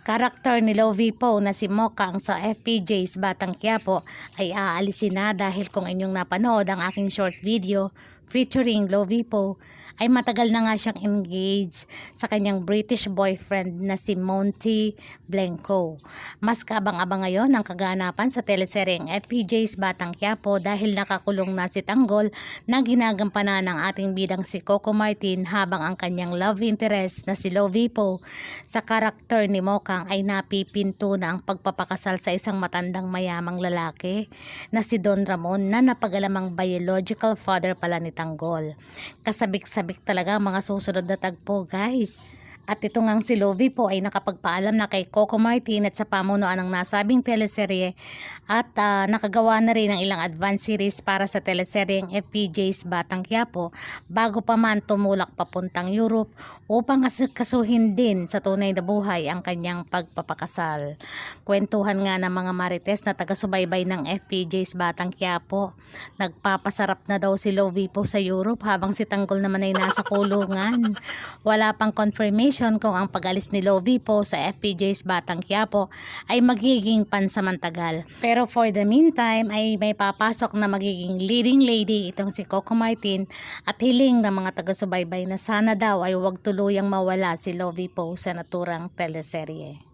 Karakter ni Lovie Poe na si Mokang sa FPJ's Batang Quiapo ay aalisin na dahil kung inyong napanood ang aking short video featuring Lovie Poe ay matagal na nga siyang engaged sa kanyang British boyfriend na si Monty Blanco. Mas kaabang-abang ngayon ang kaganapan sa teleseryeng FPJ's Batang Quiapo dahil nakakulong na si Tanggol na ginagampanan ng ating bidang si Coco Martin habang ang kanyang love interest na si Lovie Poe sa karakter ni Mokang ay napipinto na ang pagpapakasal sa isang matandang mayamang lalaki na si Don Ramon na napagalamang biological father pala ni Tanggol. Kasabik-sabik talaga mga susunod na tagpo guys. At ito ngang si Lovie po ay nakapagpaalam na kay Coco Martin at sa pamunuan ng nasabing teleserye at ah, nakagawa na rin ng ilang advance series para sa teleseryeng FPJ's Batang Quiapo bago pa man tumulak papuntang Europe upang kas- kasuhin din sa tunay na buhay ang kanyang pagpapakasal. Kwentuhan nga ng mga marites na taga-subaybay ng FPJ's Batang Quiapo. Nagpapasarap na daw si Lovie po sa Europe habang si Tanggol naman ay nasa kulungan. Wala pang confirmation kung ang pag-alis ni Lovie po sa FPJ's Batang Quiapo ay magiging pansamantagal. Pero for the meantime ay may papasok na magiging leading lady itong si Coco Martin at hiling ng mga taga-subaybay na sana daw ay huwag tuluyang mawala si Lovie po sa naturang teleserye.